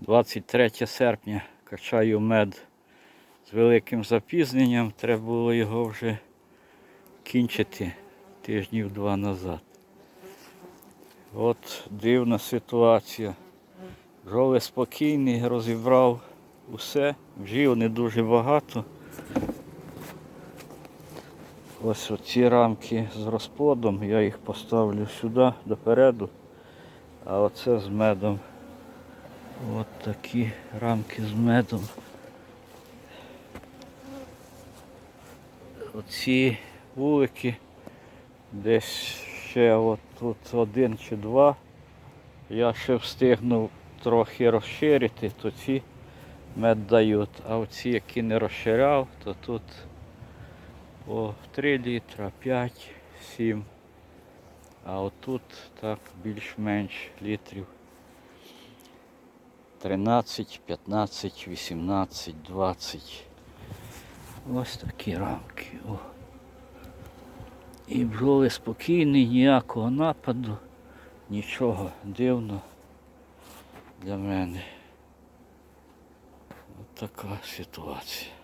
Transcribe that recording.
23 серпня качаю мед з великим запізненням. Треба було його вже кінчити тижнів два назад. От дивна ситуація. Бджоли спокійні, розібрав усе, вжив не дуже багато. Ось оці рамки з розплодом, я їх поставлю сюди допереду, а оце з медом. От такі рамки з медом. Оці вулики десь ще от тут один чи два. Я ще встигнув трохи розширити, то ці мед дають. А оці, які не розширяв, то тут по 3 літра, 5, 7. А отут так більш-менш літрів. 13, 15, 18, 20. Ось такі рамки. О. І бджоли спокійні, ніякого нападу, нічого дивно для мене. Ось така ситуація.